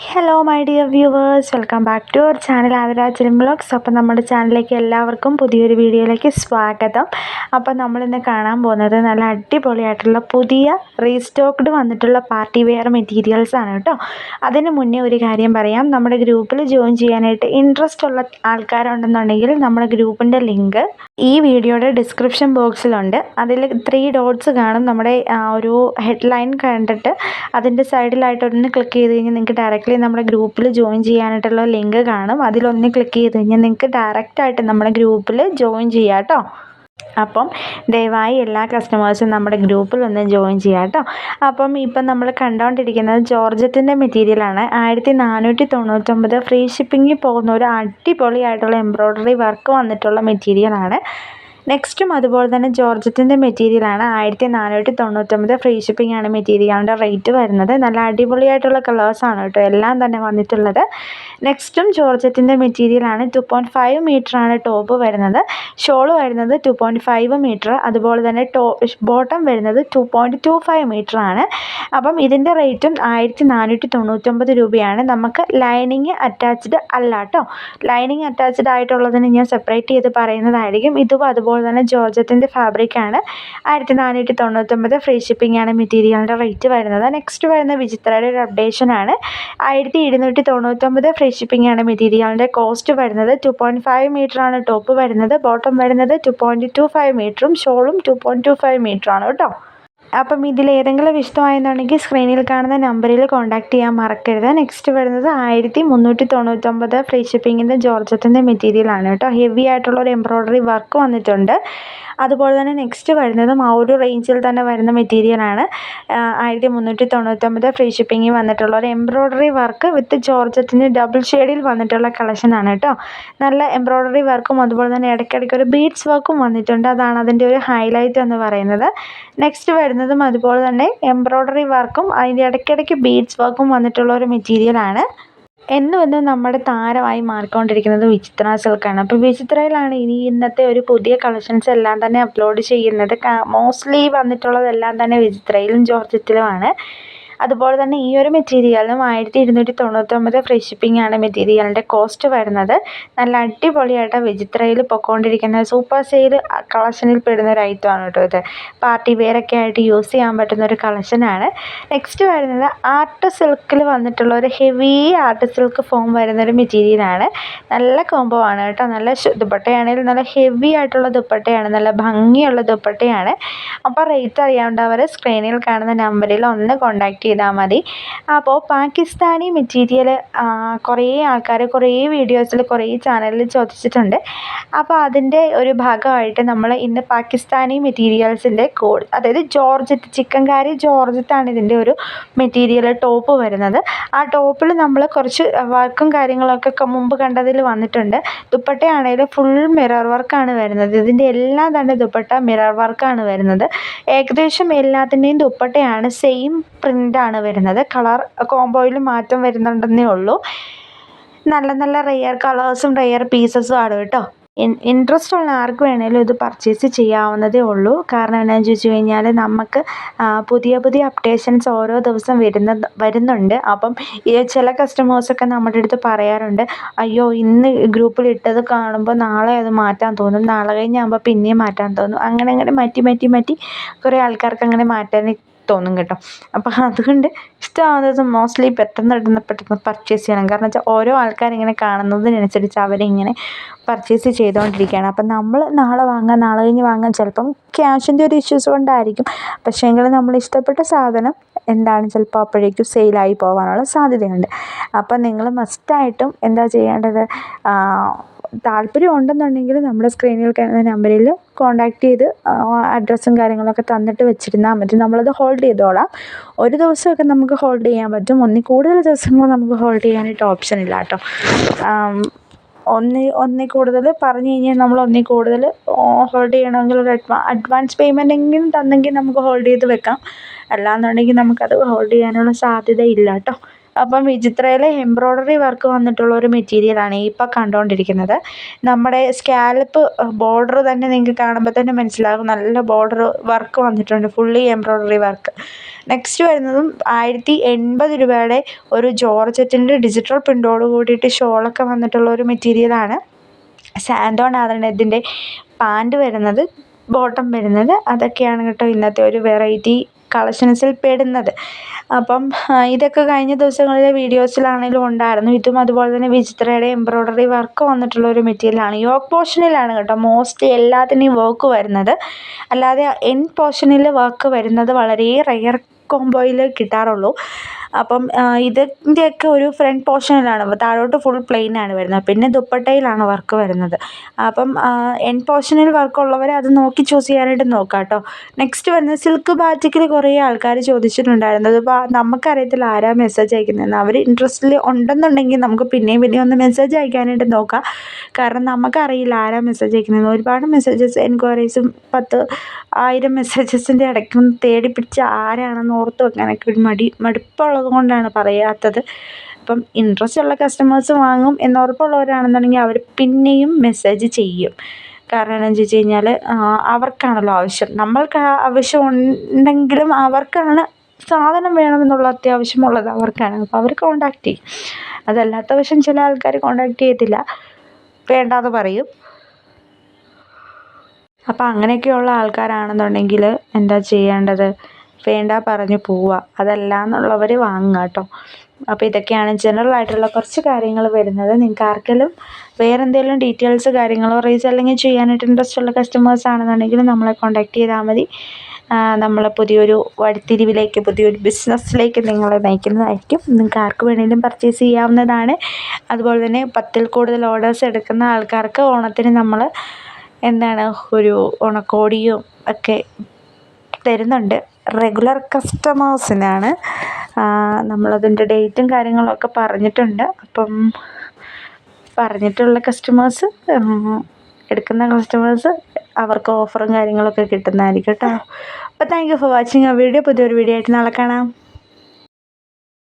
Hello my dear viewers welcome back to our channel ആദരാചരം blogs അപ്പോൾ നമ്മുടെ ചാനലിലേക്ക് എല്ലാവർക്കും പുതിയൊരു വീഡിയോയിലേക്ക് സ്വാഗതം. അപ്പോൾ നമ്മളിന്ന് കാണാൻ പോകുന്നത് നല്ല അടിപൊളിയായിട്ടുള്ള പുതിയ റീസ്റ്റോക്ക്ഡ് വന്നിട്ടുള്ള പാർട്ടി വെയർ മെറ്റീരിയൽസ് ആണ് കേട്ടോ. അതിന് മുന്നേ ഒരു കാര്യം പറയാം. നമ്മുടെ ഗ്രൂപ്പിൽ ജോയിൻ ചെയ്യാനായിട്ട് ഇൻട്രസ്റ്റ് ഉള്ള ആൾക്കാരുണ്ടെന്നുണ്ടെങ്കിൽ നമ്മുടെ ഗ്രൂപ്പിന്റെ ലിങ്ക് ഈ വീഡിയോയുടെ ഡിസ്ക്രിപ്ഷൻ ബോക്സിലുണ്ട് അതിൽ ത്രീ ഡോട്ട്സ് കാണും. നമ്മുടെ ഒരു ഹെഡ്ലൈൻ കണ്ടിട്ട് അതിന്റെ സൈഡിലായിട്ട് ഒന്ന് ക്ലിക്ക് ചെയ്ത് കഴിഞ്ഞാൽ നിങ്ങൾക്ക് ഡയറക്റ്റ്ലി നമ്മുടെ ഗ്രൂപ്പിൽ ജോയിൻ ചെയ്യാനായിട്ടുള്ള ലിങ്ക് കാണും. അതിലൊന്ന് ക്ലിക്ക് ചെയ്ത് കഴിഞ്ഞാൽ നിങ്ങൾക്ക് ഡയറക്റ്റായിട്ട് നമ്മുടെ ഗ്രൂപ്പിൽ ജോയിൻ ചെയ്യാം കേട്ടോ അപ്പം ദയവായി എല്ലാ കസ്റ്റമേഴ്സും നമ്മുടെ ഗ്രൂപ്പിൽ ഒന്ന് ജോയിൻ ചെയ്യാം കേട്ടോ അപ്പം ഇപ്പം നമ്മൾ കണ്ടുകൊണ്ടിരിക്കുന്നത് ജോർജറ്റിന്റെ മെറ്റീരിയലാണ് ആയിരത്തി നാനൂറ്റി തൊണ്ണൂറ്റൊമ്പത് ഫ്രീ ഷിപ്പിങ്ങിൽ പോകുന്ന ഒരു അടിപൊളിയായിട്ടുള്ള എംബ്രോയ്ഡറി വർക്ക് വന്നിട്ടുള്ള മെറ്റീരിയലാണ് നെക്സ്റ്റും അതുപോലെ തന്നെ ജോർജറ്റിന്റെ മെറ്റീരിയലാണ് ആയിരത്തി നാനൂറ്റി തൊണ്ണൂറ്റൊമ്പത് ഫ്രീ ഷിപ്പിംഗ് ആണ് മെറ്റീരിയലിന്റെ റേറ്റ് വരുന്നത്. നല്ല അടിപൊളിയായിട്ടുള്ള കളേഴ്സാണ് കേട്ടോ. എല്ലാം തന്നെ വന്നിട്ടുള്ളത്. നെക്സ്റ്റും ജോർജറ്റിന്റെ മെറ്റീരിയലാണ് ടു പോയിന്റ് ഫൈവ് മീറ്ററാണ് ടോപ്പ് വരുന്നത്. ഷോൾ വരുന്നത് ടു പോയിന്റ് ഫൈവ് മീറ്റർ അതുപോലെ തന്നെ ടോ ബോട്ടം വരുന്നത് ടു പോയിന്റ് ടു ഫൈവ് മീറ്ററാണ് അപ്പം ഇതിന്റെ റേറ്റും ആയിരത്തി നാനൂറ്റി തൊണ്ണൂറ്റൊമ്പത് രൂപയാണ്. നമുക്ക് ലൈനിങ് അറ്റാച്ച്ഡ് അല്ല കേട്ടോ. ലൈനിങ് അറ്റാച്ച്ഡ് ആയിട്ടുള്ളതിന് ഞാൻ സെപ്പറേറ്റ് ചെയ്ത് പറയുന്നതായിരിക്കും. ഇതും അതുപോലെ തന്നെ ജോർജറ്റിന്റെ ഫാബ്രിക്കാണ് ആയിരത്തി നാനൂറ്റി തൊണ്ണൂറ്റൊമ്പത് ഫ്രീ ഷിപ്പിംഗ് ആണ് മെറ്റീരിയലിന്റെ റേറ്റ് വരുന്നത്. നെക്സ്റ്റ് വരുന്ന വിചിത്രയുടെ ഒരു അപ്ഡേഷൻ ആണ്. ആയിരത്തി ഇരുന്നൂറ്റി തൊണ്ണൂറ്റൊമ്പത് ഫ്രീ ഷിപ്പിംഗ് ആണ് മെറ്റീരിയലിന്റെ കോസ്റ്റ് വരുന്നത് ടു പോയിന്റ് ഫൈവ് മീറ്ററാണ് ടോപ്പ് വരുന്നത്. ബോട്ടം വരുന്നത് ടു പോയിന്റ് ടു ഫൈവ് മീറ്ററും ഷോളും ടു പോയിന്റ് ടു ഫൈവ് മീറ്ററാണ് കേട്ടോ. അപ്പം ഇതിലേതെങ്കിലും ഇഷ്ടമായെന്നുണ്ടെങ്കിൽ സ്ക്രീനിൽ കാണുന്ന നമ്പറിൽ കോൺടാക്റ്റ് ചെയ്യാൻ മറക്കരുത്. നെക്സ്റ്റ് വരുന്നത് ആയിരത്തി മുന്നൂറ്റി തൊണ്ണൂറ്റൊമ്പത് ഫ്രീ ഷിപ്പിങ്ങിന്റെ ജോർജത്തിന്റെ മെറ്റീരിയലാണ് കേട്ടോ. ഹെവി ആയിട്ടുള്ള ഒരു എംബ്രോയ്ഡറി വർക്ക് വന്നിട്ടുണ്ട്. അതുപോലെ തന്നെ നെക്സ്റ്റ് വരുന്നതും ആ ഒരു റേഞ്ചിൽ തന്നെ വരുന്ന മെറ്റീരിയലാണ് ആയിരത്തി മുന്നൂറ്റി തൊണ്ണൂറ്റൊമ്പത് ഫ്രീ ഷിപ്പിങ്ങിൽ വന്നിട്ടുള്ള ഒരു എംബ്രോയ്ഡറി വർക്ക് വിത്ത് ജോർജറ്റിന്റെ ഡബിൾ ഷെയ്ഡിൽ വന്നിട്ടുള്ള കളക്ഷനാണ് കേട്ടോ. നല്ല എംബ്രോയ്ഡറി വർക്കും അതുപോലെ തന്നെ ഇടയ്ക്കിടയ്ക്ക് ഒരു ബീഡ്സ് വർക്കും വന്നിട്ടുണ്ട്. അതാണ് അതിന്റെ ഒരു ഹൈലൈറ്റ് എന്ന് പറയുന്നത്. നെക്സ്റ്റ് വരുന്നതും അതുപോലെ തന്നെ എംബ്രോയ്ഡറി വർക്കും അതിന്റെ ഇടയ്ക്കിടയ്ക്ക് ബീഡ്സ് വർക്കും വന്നിട്ടുള്ള ഒരു മെറ്റീരിയലാണ് എന്നും എന്നും നമ്മുടെ താരമായി മാറിക്കൊണ്ടിരിക്കുന്നത് വിചിത്ര സിൽക്കാണ് അപ്പോൾ വിചിത്രയിലാണ് ഇനി ഇന്നത്തെ ഒരു പുതിയ കളക്ഷൻസ് എല്ലാം തന്നെ അപ്ലോഡ് ചെയ്യുന്നത്. മോസ്റ്റ്ലി വന്നിട്ടുള്ളതെല്ലാം തന്നെ വിചിത്രയിലും ജോർജറ്റിലുമാണ്. അതുപോലെ തന്നെ ഈ ഒരു മെറ്റീരിയലിനും ആയിരത്തി ഇരുന്നൂറ്റി തൊണ്ണൂറ്റൊമ്പത് ഫ്രീ ഷിപ്പിംഗ് ആണ് മെറ്റീരിയലിന്റെ കോസ്റ്റ് വരുന്നത്. നല്ല അടിപൊളിയായിട്ട് വിചിത്രയിൽ പൊക്കോണ്ടിരിക്കുന്ന സൂപ്പർ സെയിൽ കളക്ഷനിൽ പെടുന്ന ഒരു ഐറ്റമാണ് കേട്ടോ ഇത്. പാർട്ടി വെയറൊക്കെ ആയിട്ട് യൂസ് ചെയ്യാൻ പറ്റുന്ന ഒരു കളക്ഷനാണ് നെക്സ്റ്റ് വരുന്നത് ആർട്ട് സിൽക്കിൽ വന്നിട്ടുള്ള ഒരു ഹെവി ആർട്ട് സിൽക്ക് ഫോം വരുന്ന ഒരു മെറ്റീരിയലാണ് നല്ല കോംബോ ആണ് കേട്ടോ നല്ല ദുപ്പട്ടയാണെങ്കിൽ നല്ല ഹെവി ആയിട്ടുള്ള ദുപ്പട്ടയാണ്. നല്ല ഭംഗിയുള്ള ദുപ്പട്ടയാണ്. അപ്പോൾ റേറ്റ് അറിയാവുന്നവർ സ്ക്രീനിൽ കാണുന്ന നമ്പറിൽ ഒന്ന് കോൺടാക്റ്റ് ചെയ്താൽ മതി. അപ്പോൾ പാകിസ്ഥാനി മെറ്റീരിയൽ കുറേ ആൾക്കാർ കുറേ വീഡിയോസിൽ കുറേ ചാനലിൽ ചോദിച്ചിട്ടുണ്ട്. അപ്പോൾ അതിന്റെ ഒരു ഭാഗമായിട്ട് നമ്മൾ ഇന്ന് പാകിസ്ഥാനി മെറ്റീരിയൽസിന്റെ കോഡ് അതായത് ജോർജറ്റ് ചിക്കൻകാരി ജോർജറ്റാണ് ഇതിന്റെ ഒരു മെറ്റീരിയൽ ടോപ്പ് വരുന്നത്. ആ ടോപ്പിൽ നമ്മൾ കുറച്ച് വർക്കും കാര്യങ്ങളൊക്കെ മുമ്പ് കണ്ടതിൽ വന്നിട്ടുണ്ട്. ദുപ്പട്ടയാണെങ്കിൽ ഫുൾ മിറർ വർക്കാണ് വരുന്നത്. ഇതിന്റെ എല്ലാം തന്നെ ദുപ്പട്ട മിറർ വർക്കാണ് വരുന്നത്. ഏകദേശം എല്ലാത്തിന്റെയും ദുപ്പട്ടയാണ് സെയിം പ്രിന്റാണ് വരുന്നത്. കളർ കോംബോയിൽ മാറ്റം വരുന്നുണ്ടെന്നേ ഉള്ളൂ. നല്ല നല്ല റെയർ കളേഴ്സും റെയർ പീസസും ആണ് കേട്ടോ. ഇൻട്രസ്റ്റ് ഉള്ള ആർക്ക് വേണേലും ഇത് പർച്ചേസ് ചെയ്യാവുന്നതേ ഉള്ളൂ. കാരണം എന്താണെന്ന് ചോദിച്ചു കഴിഞ്ഞാൽ നമുക്ക് പുതിയ പുതിയ അപ്ഡേഷൻസ് ഓരോ ദിവസം വരുന്ന വരുന്നുണ്ട്. അപ്പം ചില കസ്റ്റമേഴ്സൊക്കെ നമ്മുടെ അടുത്ത് പറയാറുണ്ട് അയ്യോ ഇന്ന് ഗ്രൂപ്പിൽ ഇട്ടത് കാണുമ്പോൾ നാളെ അത് മാറ്റാൻ തോന്നും. നാളെ കഴിഞ്ഞാകുമ്പോൾ പിന്നെയും മാറ്റാൻ തോന്നും. അങ്ങനെ അങ്ങനെ മാറ്റി മാറ്റി മാറ്റി കുറേ ആൾക്കാർക്ക് അങ്ങനെ മാറ്റാൻ തോന്നും കേട്ടോ. അപ്പം അതുകൊണ്ട് ഇഷ്ടമാവുന്നത് മോസ്റ്റ്ലി പെട്ടെന്ന് പെട്ടെന്ന് പെട്ടെന്ന് പർച്ചേസ് ചെയ്യണം. കാരണം വെച്ചാൽ ഓരോ ആൾക്കാരിങ്ങനെ കാണുന്നതിനനുസരിച്ച് അവരിങ്ങനെ പർച്ചേസ് ചെയ്തുകൊണ്ടിരിക്കുകയാണ് അപ്പം നമ്മൾ നാളെ വാങ്ങാൻ നാളെ കഴിഞ്ഞ് വാങ്ങാൻ ചിലപ്പം ക്യാഷിന്റെ ഒരു ഇഷ്യൂസ് കൊണ്ടായിരിക്കും. പക്ഷേ എങ്കിൽ നമ്മൾ ഇഷ്ടപ്പെട്ട സാധനം എന്താണ്? ചിലപ്പോൾ അപ്പോഴേക്കും സെയിലായി പോകാനുള്ള സാധ്യതയുണ്ട്. അപ്പം നിങ്ങൾ മസ്റ്റായിട്ടും എന്താ ചെയ്യേണ്ടത്? താല്പര്യം ഉണ്ടെന്നുണ്ടെങ്കിൽ നമ്മുടെ സ്ക്രീനിൽ കാണുന്ന നമ്പറിൽ കോൺടാക്റ്റ് ചെയ്ത് അഡ്രസ്സും കാര്യങ്ങളൊക്കെ തന്നിട്ട് വെച്ചിരുന്നാൽ മതി. നമ്മളത് ഹോൾഡ് ചെയ്തോളാം. ഒരു ദിവസമൊക്കെ നമുക്ക് ഹോൾഡ് ചെയ്യാൻ പറ്റും. ഒന്നിൽ കൂടുതൽ ദിവസങ്ങൾ നമുക്ക് ഹോൾഡ് ചെയ്യാനായിട്ട് ഓപ്ഷൻ ഇല്ല കേട്ടോ. ഒന്നി ഒന്ന് ഒന്നിൽ കൂടുതൽ പറഞ്ഞു കഴിഞ്ഞാൽ നമ്മൾ ഒന്നിൽ കൂടുതൽ ഹോൾഡ് ചെയ്യണമെങ്കിൽ ഒരു അഡ്വാ അഡ്വാൻസ് പേയ്മെന്റ് എങ്കിലും തന്നെങ്കിൽ നമുക്ക് ഹോൾഡ് ചെയ്ത് വെക്കാം. അല്ലാന്നുണ്ടെങ്കിൽ നമുക്കത് ഹോൾഡ് ചെയ്യാനുള്ള സാധ്യത ഇല്ല കേട്ടോ. അപ്പം വിചിത്രയിലെ എംബ്രോയ്ഡറി വർക്ക് വന്നിട്ടുള്ള ഒരു മെറ്റീരിയലാണ് ഈ ഇപ്പോൾ കണ്ടുകൊണ്ടിരിക്കുന്നത് നമ്മുടെ സ്കാലപ്പ് ബോർഡർ തന്നെ നിങ്ങൾക്ക് കാണുമ്പോൾ തന്നെ മനസ്സിലാകും. നല്ല ബോർഡർ വർക്ക് വന്നിട്ടുണ്ട് ഫുള്ളി എംബ്രോയ്ഡറി വർക്ക്. നെക്സ്റ്റ് വരുന്നതും ആയിരത്തി എൺപത് രൂപയുടെ ഒരു ജോർജറ്റിന്റെ ഡിജിറ്റൽ പ്രിന്റോട് കൂടിയിട്ട് ഷോളൊക്കെ വന്നിട്ടുള്ള ഒരു മെറ്റീരിയലാണ് സാൻഡോൺ ആദരണത്തിന്റെ പാന്റ് വരുന്നത് ബോട്ടം വരുന്നത്. അതൊക്കെയാണ് കേട്ടോ ഇന്നത്തെ ഒരു വെറൈറ്റി കളക്ഷൻസിൽ പെടുന്നത്. അപ്പം ഇതൊക്കെ കഴിഞ്ഞ ദിവസങ്ങളിലെ വീഡിയോസിലാണെങ്കിലും ഉണ്ടായിരുന്നു. ഇതും അതുപോലെ തന്നെ വിചിത്രയുടെ എംബ്രോയ്ഡറി വർക്ക് വന്നിട്ടുള്ള ഒരു മെറ്റീരിയലാണ്. യോക്ക് പോർഷനിലാണ് കേട്ടോ മോസ്റ്റ് എല്ലാത്തിനെയും വർക്ക് വരുന്നത്. അല്ലാതെ എൻ പോർഷനിൽ വർക്ക് വരുന്നത് വളരെ റെയർ കോംബോയിൽ കിട്ടാറുള്ളൂ. അപ്പം ഇതിന്റെയൊക്കെ ഒരു ഫ്രണ്ട് പോർഷനിലാണ്. താഴോട്ട് ഫുൾ പ്ലെയിൻ ആണ് വരുന്നത്. പിന്നെ ദുപ്പട്ടയിലാണ് വർക്ക് വരുന്നത്. അപ്പം എൻ പോർഷനിൽ വർക്ക് ഉള്ളവർ അത് നോക്കി ചൂസ് ചെയ്യാനായിട്ട് നോക്കുക കേട്ടോ നെക്സ്റ്റ് വരുന്നത് സിൽക്ക് ബാറ്റിക്കിൽ കുറേ ആൾക്കാർ ചോദിച്ചിട്ടുണ്ടായിരുന്നു. അതിപ്പോൾ നമുക്കറിയത്തില്ല ആരാ മെസ്സേജ് അയക്കുന്നതെന്ന്. അവർ ഇൻട്രസ്റ്റിൽ ഉണ്ടെന്നുണ്ടെങ്കിൽ നമുക്ക് പിന്നെയും പിന്നെയും ഒന്ന് മെസ്സേജ് അയക്കാനായിട്ട് നോക്കാം. കാരണം നമുക്കറിയില്ല ആരാ മെസ്സേജ് അയക്കുന്നതെന്ന്. ഒരുപാട് മെസ്സേജസ് എൻക്വയറീസും പത്ത് ആയിരം മെസ്സേജസിന്റെ ഇടയ്ക്കും തേടി പിടിച്ച് ആരാണെന്ന് ഓർത്ത് വെക്കാനൊക്കെ ഒരു മടി മടുപ്പുള്ളത് കൊണ്ടാണ് പറയാത്തത്. അപ്പം ഇൻട്രസ്റ്റ് ഉള്ള കസ്റ്റമേഴ്സ് വാങ്ങും എന്ന് ഉറപ്പുള്ളവരാണെന്നുണ്ടെങ്കിൽ അവർ പിന്നെയും മെസ്സേജ് ചെയ്യും. കാരണം എന്താണെന്ന് ചോദിച്ചു കഴിഞ്ഞാൽ അവർക്കാണല്ലോ ആവശ്യം. നമ്മൾക്ക് ആവശ്യം ഉണ്ടെങ്കിലും അവർക്കാണ് സാധനം വേണമെന്നുള്ള അത്യാവശ്യമുള്ളത് അവർക്കാണ്. അപ്പോൾ അവർ കോണ്ടാക്ട് ചെയ്യും. അതല്ലാത്ത പക്ഷം ചില ആൾക്കാർ കോണ്ടാക്ട് ചെയ്യത്തില്ല. വേണ്ടാന്ന് പറയും. അപ്പം അങ്ങനെയൊക്കെയുള്ള ആൾക്കാരാണെന്നുണ്ടെങ്കിൽ എന്താ ചെയ്യേണ്ടത്? വേണ്ട പറഞ്ഞു പോവുക അതല്ല എന്നുള്ളവർ വാങ്ങുക കേട്ടോ അപ്പോൾ ഇതൊക്കെയാണ് ജനറൽ ആയിട്ടുള്ള കുറച്ച് കാര്യങ്ങൾ വരുന്നത്. നിങ്ങൾക്ക് ആർക്കെങ്കിലും വേറെ എന്തെങ്കിലും ഡീറ്റെയിൽസ് കാര്യങ്ങളോ റീസെല്ലിങ് ചെയ്യാനായിട്ട് ഇൻട്രസ്റ്റ് ഉള്ള കസ്റ്റമേഴ്സ് ആണെന്നുണ്ടെങ്കിൽ നമ്മളെ കോൺടാക്ട് ചെയ്താൽ മതി. നമ്മൾ പുതിയൊരു വഴിത്തിരിവിലേക്ക് പുതിയൊരു ബിസിനസ്സിലേക്ക് നിങ്ങളെ നയിക്കുന്നതായിരിക്കും. നിങ്ങൾക്ക് ആർക്ക് വേണമെങ്കിലും പർച്ചേസ് ചെയ്യാവുന്നതാണ്. അതുപോലെ തന്നെ പത്തിൽ കൂടുതൽ ഓർഡേഴ്സ് എടുക്കുന്ന ആൾക്കാർക്ക് ഓണത്തിന് നമ്മൾ എന്താണ് ഒരു ഓണക്കോടിയും ഒക്കെ തരുന്നുണ്ട്. റെഗുലർ കസ്റ്റമേഴ്സിനാണ് നമ്മളതിന്റെ ഡേറ്റും കാര്യങ്ങളൊക്കെ പറഞ്ഞിട്ടുണ്ട്. അപ്പം പറഞ്ഞിട്ടുള്ള കസ്റ്റമേഴ്സ് എടുക്കുന്ന കസ്റ്റമേഴ്സ് അവർക്ക് ഓഫറും കാര്യങ്ങളൊക്കെ കിട്ടുന്നതായിരിക്കും കേട്ടോ. അപ്പോൾ താങ്ക് യു ഫോർ വാച്ചിങ് ആ വീഡിയോ പുതിയൊരു വീഡിയോ ആയിട്ട് നാളെ കാണാം.